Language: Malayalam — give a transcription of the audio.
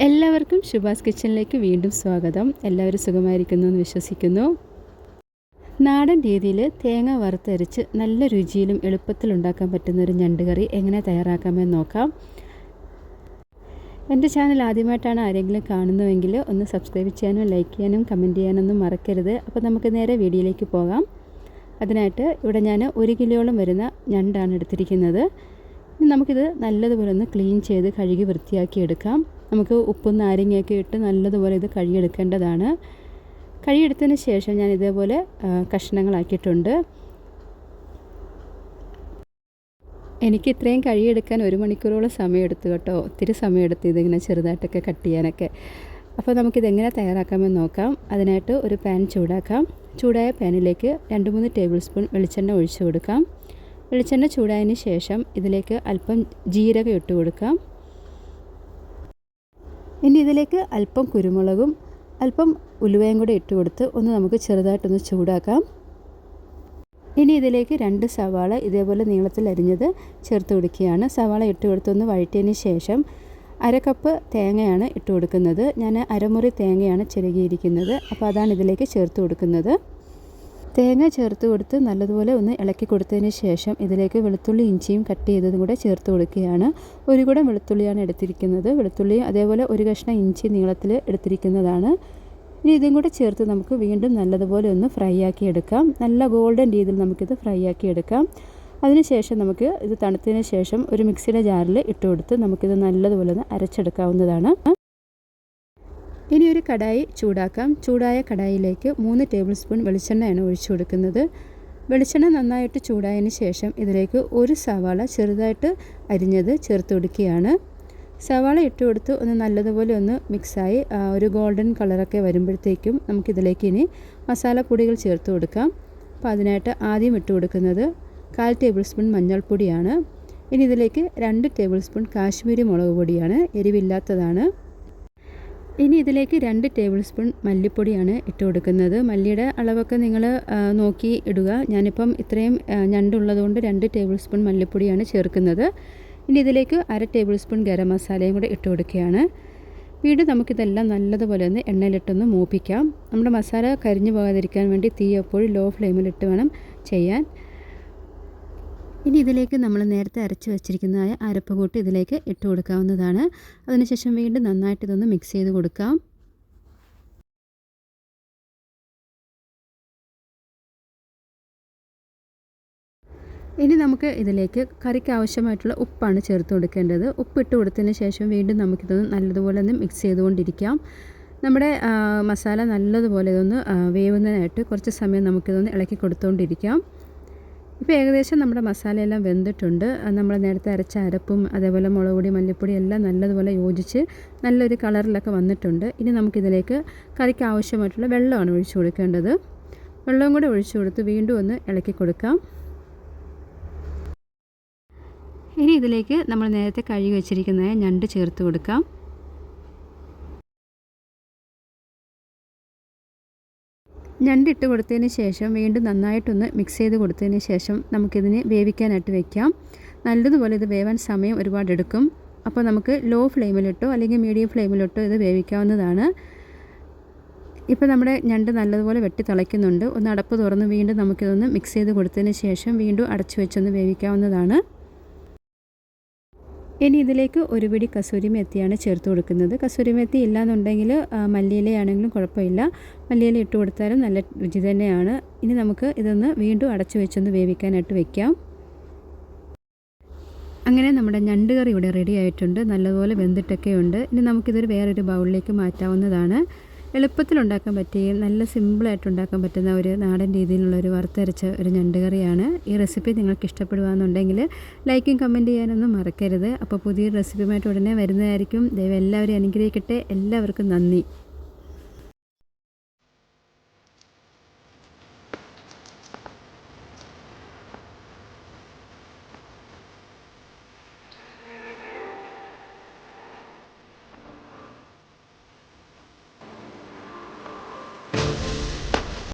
എല്ലാവർക്കും ശുഭാസ് കിച്ചണിലേക്ക് വീണ്ടും സ്വാഗതം. എല്ലാവരും സുഖമായിരിക്കുന്നു എന്ന് വിശ്വസിക്കുന്നു. നാടൻ രീതിയിൽ തേങ്ങ വറുത്തരച്ച് നല്ല രുചിയിലും എളുപ്പത്തിൽ ഉണ്ടാക്കാൻ പറ്റുന്ന ഒരു ഞണ്ട് കറി എങ്ങനെ തയ്യാറാക്കാമെന്ന് നോക്കാം. എന്റെ ചാനൽ ആദ്യമായിട്ടാണ് ആരെങ്കിലും കാണുന്നുവെങ്കിൽ ഒന്ന് സബ്സ്ക്രൈബ് ചെയ്യാനും ലൈക്ക് ചെയ്യാനും കമന്റ് ചെയ്യാനൊന്നും മറക്കരുത്. അപ്പോൾ നമുക്ക് നേരെ വീഡിയോയിലേക്ക് പോകാം. അതിനായിട്ട് ഇവിടെ ഞാൻ ഒരു കിലോയോളം വരുന്ന ഞണ്ടാണ് എടുത്തിരിക്കുന്നത്. ഇനി നമുക്കിത് നല്ലതുപോലെ ഒന്ന് ക്ലീൻ ചെയ്ത് കഴുകി വൃത്തിയാക്കി എടുക്കാം. നമുക്ക് ഉപ്പും നാരങ്ങയൊക്കെ ഇട്ട് നല്ലതുപോലെ ഇത് കഴുകിയെടുക്കേണ്ടതാണ്. കഴുകിയെടുത്തതിന് ശേഷം ഞാൻ ഇതേപോലെ കഷ്ണങ്ങളാക്കിയിട്ടുണ്ട്. എനിക്ക് ഇത്രയും കഴുകിയെടുക്കാൻ ഒരു മണിക്കൂറോളം സമയമെടുത്തു കേട്ടോ. ഒത്തിരി സമയമെടുത്ത് ഇതിങ്ങനെ ചെറുതായിട്ടൊക്കെ കട്ട് ചെയ്യാനൊക്കെ. അപ്പോൾ നമുക്കിതെങ്ങനെ തയ്യാറാക്കാമെന്ന് നോക്കാം. അതിനായിട്ട് ഒരു പാൻ ചൂടാക്കാം. ചൂടായ പാനിലേക്ക് രണ്ട് മൂന്ന് ടേബിൾ സ്പൂൺ വെളിച്ചെണ്ണ ഒഴിച്ചു കൊടുക്കാം. വെളിച്ചെണ്ണ ചൂടായതിന് ശേഷം ഇതിലേക്ക് അല്പം ജീരകം ഇട്ട് കൊടുക്കാം. ഇനി ഇതിലേക്ക് അല്പം കുരുമുളകും അല്പം ഉലുവയും കൂടെ ഇട്ട് കൊടുത്ത് ഒന്ന് നമുക്ക് ചെറുതായിട്ടൊന്ന് ചൂടാക്കാം. ഇനി ഇതിലേക്ക് രണ്ട് സവാള ഇതേപോലെ നീളത്തിൽ അരിഞ്ഞത് ചേർത്ത് കൊടുക്കുകയാണ്. സവാള ഇട്ട് കൊടുത്തൊന്ന് വഴറ്റിയതിന് ശേഷം അര കപ്പ് തേങ്ങയാണ് ഇട്ട് കൊടുക്കുന്നത്. ഞാൻ അരമുറി തേങ്ങയാണ് ചിരകിയിരിക്കുന്നത്. അപ്പോൾ അതാണ് ഇതിലേക്ക് ചേർത്ത് കൊടുക്കുന്നത്. തേങ്ങ ചേർത്ത് കൊടുത്ത് നല്ലതുപോലെ ഒന്ന് ഇളക്കി കൊടുത്തതിന് ശേഷം ഇതിലേക്ക് വെളുത്തുള്ളി ഇഞ്ചിയും കട്ട് ചെയ്തതും കൂടെ ചേർത്ത് കൊടുക്കുകയാണ്. ഒരു കൂടെ വെളുത്തുള്ളിയാണ് എടുത്തിരിക്കുന്നത്. വെളുത്തുള്ളി അതേപോലെ ഒരു കഷ്ണം ഇഞ്ചി നീളത്തിൽ എടുത്തിരിക്കുന്നതാണ്. ഇനി ഇതും കൂടെ ചേർത്ത് നമുക്ക് വീണ്ടും നല്ലതുപോലെ ഒന്ന് ഫ്രൈ ആക്കി എടുക്കാം. നല്ല ഗോൾഡൻ രീതിയിൽ നമുക്കിത് ഫ്രൈ ആക്കി എടുക്കാം. അതിനുശേഷം നമുക്ക് ഇത് തണുത്തതിന് ശേഷം ഒരു മിക്സിയുടെ ജാറിൽ ഇട്ട് കൊടുത്ത് നമുക്കിത് നല്ലതുപോലെ ഒന്ന് അരച്ചെടുക്കാവുന്നതാണ്. ഇനി ഒരു കടായി ചൂടാക്കാം. ചൂടായ കടായിലേക്ക് മൂന്ന് ടേബിൾ സ്പൂൺ വെളിച്ചെണ്ണയാണ് ഒഴിച്ചു കൊടുക്കുന്നത്. വെളിച്ചെണ്ണ നന്നായിട്ട് ചൂടായതിന് ശേഷം ഇതിലേക്ക് ഒരു സവാള ചെറുതായിട്ട് അരിഞ്ഞത് ചേർത്ത് കൊടുക്കുകയാണ്. സവാള ഇട്ട് കൊടുത്ത് ഒന്ന് നല്ലതുപോലെ ഒന്ന് മിക്സായി ഒരു ഗോൾഡൻ കളറൊക്കെ വരുമ്പോഴത്തേക്കും നമുക്കിതിലേക്ക് ഇനി മസാലപ്പൊടികൾ ചേർത്ത് കൊടുക്കാം. അപ്പോൾ അതിനായിട്ട് ആദ്യം ഇട്ട് കൊടുക്കുന്നത് കാൽ ടേബിൾ സ്പൂൺ മഞ്ഞൾപ്പൊടിയാണ്. ഇനി ഇതിലേക്ക് രണ്ട് ടേബിൾ സ്പൂൺ കാശ്മീരി മുളക് പൊടിയാണ് എരിവില്ലാത്തതാണ്. ഇനി ഇതിലേക്ക് രണ്ട് ടേബിൾ സ്പൂൺ മല്ലിപ്പൊടിയാണ് ഇട്ട് കൊടുക്കുന്നത്. മല്ലിയുടെ അളവൊക്കെ നിങ്ങൾ നോക്കി ഇടുക. ഞാനിപ്പം ഇത്രയും ഞണ്ടുള്ളതുകൊണ്ട് രണ്ട് ടേബിൾ സ്പൂൺ മല്ലിപ്പൊടിയാണ് ചേർക്കുന്നത്. ഇനി ഇതിലേക്ക് അര ടേബിൾ സ്പൂൺ ഗരം മസാലയും കൂടെ ഇട്ട് കൊടുക്കുകയാണ്. വീണ്ടും നമുക്കിതെല്ലാം നല്ലതുപോലെ ഒന്ന് എണ്ണയിലിട്ടൊന്ന് മൂപ്പിക്കാം. നമ്മുടെ മസാല കരിഞ്ഞു പോകാതിരിക്കാൻ വേണ്ടി തീ എപ്പോഴും ലോ ഫ്ലെയിമിലിട്ട് വേണം ചെയ്യാൻ. ഇനി ഇതിലേക്ക് നമ്മൾ നേരത്തെ അരച്ച് വെച്ചിരിക്കുന്നതായ അരപ്പ് കൂട്ടി ഇതിലേക്ക് ഇട്ട് കൊടുക്കാവുന്നതാണ്. അതിനുശേഷം വീണ്ടും നന്നായിട്ട് ഇതൊന്ന് മിക്സ് ചെയ്ത് കൊടുക്കാം. ഇനി നമുക്ക് ഇതിലേക്ക് കറിക്ക് ആവശ്യമായിട്ടുള്ള ഉപ്പാണ് ചേർത്ത് കൊടുക്കേണ്ടത്. ഉപ്പ് ഇട്ട് കൊടുത്തതിന് ശേഷം വീണ്ടും നമുക്കിതൊന്ന് നല്ലതുപോലെ ഒന്ന് മിക്സ് ചെയ്തുകൊണ്ടിരിക്കാം. നമ്മുടെ മസാല നല്ലതുപോലെ ഇതൊന്ന് വേവുന്നതിനായിട്ട് കുറച്ച് സമയം നമുക്കിതൊന്ന് ഇളക്കി കൊടുത്തുകൊണ്ടിരിക്കാം ഇപ്പോൾ ഏകദേശം നമ്മുടെ മസാലയെല്ലാം വെന്തിട്ടുണ്ട്. നമ്മൾ നേരത്തെ അരച്ച അരപ്പും അതേപോലെ മുളക് പൊടി മല്ലിപ്പൊടി എല്ലാം നല്ലതുപോലെ യോജിച്ച് നല്ലൊരു കളറിലൊക്കെ വന്നിട്ടുണ്ട്. ഇനി നമുക്കിതിലേക്ക് കറിക്ക് ആവശ്യമായിട്ടുള്ള വെള്ളമാണ് ഒഴിച്ചു കൊടുക്കേണ്ടത്. വെള്ളവും കൂടെ ഒഴിച്ചു കൊടുത്ത് വീണ്ടും ഒന്ന് ഇളക്കി കൊടുക്കാം. ഇനി ഇതിലേക്ക് നമ്മൾ നേരത്തെ കഴുകി വെച്ചിരിക്കുന്ന ഞണ്ട് ചേർത്ത് കൊടുക്കാം. ഞണ്ടിട്ട് കൊടുത്തതിന് ശേഷം വീണ്ടും നന്നായിട്ടൊന്ന് മിക്സ് ചെയ്ത് കൊടുത്തതിന് ശേഷം നമുക്കിതിനെ വേവിക്കാനായിട്ട് വെക്കാം. നല്ലതുപോലെ ഇത് വേവാൻ സമയം ഒരുപാട് എടുക്കും. അപ്പോൾ നമുക്ക് ലോ ഫ്ലെയിമിലിട്ടോ അല്ലെങ്കിൽ മീഡിയം ഫ്ലെയിമിലിട്ടോ ഇത് വേവിക്കാവുന്നതാണ്. ഇപ്പോൾ നമ്മുടെ ഞണ്ട് നല്ലതുപോലെ വെട്ടി തിളയ്ക്കുന്നുണ്ട്. ഒന്ന് അടപ്പ് തുറന്ന് വീണ്ടും നമുക്കിതൊന്ന് മിക്സ് ചെയ്ത് കൊടുത്തതിന് ശേഷം വീണ്ടും അടച്ചു വെച്ചൊന്ന് വേവിക്കാവുന്നതാണ്. ഇനി ഇതിലേക്ക് ഒരു പിടി കസൂരി മെത്തിയാണ് ചേർത്ത് കൊടുക്കുന്നത്. കസൂരി മെത്തി ഇല്ലാന്നുണ്ടെങ്കിൽ മല്ലിയിലയാണെങ്കിലും കുഴപ്പമില്ല. മല്ലിയില ഇട്ട് കൊടുത്താലും നല്ല രുചി തന്നെയാണ്. ഇനി നമുക്ക് ഇതൊന്ന് വീണ്ടും അടച്ചു വെച്ചൊന്ന് വേവിക്കാനായിട്ട് വെക്കാം. അങ്ങനെ നമ്മുടെ ഞണ്ട് കറി ഇവിടെ റെഡി ആയിട്ടുണ്ട്. നല്ലപോലെ വെന്തിട്ടൊക്കെ ഉണ്ട് ഇനി നമുക്കിതൊരു വേറൊരു ബൗളിലേക്ക് മാറ്റാവുന്നതാണ്. എളുപ്പത്തിൽ ഉണ്ടാക്കാൻ പറ്റിയ നല്ല സിമ്പിളായിട്ട് ഉണ്ടാക്കാൻ പറ്റുന്ന ഒരു നാടൻ രീതിയിലുള്ള ഒരു വറുത്തരച്ച ഒരു ഞണ്ട് കറിയാണ് ഈ റെസിപ്പി നിങ്ങൾക്ക് ഇഷ്ടപ്പെടുകയെന്നുണ്ടെങ്കിൽ ലൈക്കും കമന്റ് ചെയ്യാനൊന്നും മറക്കരുത്. അപ്പോൾ പുതിയൊരു റെസിപ്പിയുമായിട്ട് ഉടനെ വരുന്നതായിരിക്കും. ദയവ് എല്ലാവരെയും അനുഗ്രഹിക്കട്ടെ. എല്ലാവർക്കും നന്ദി.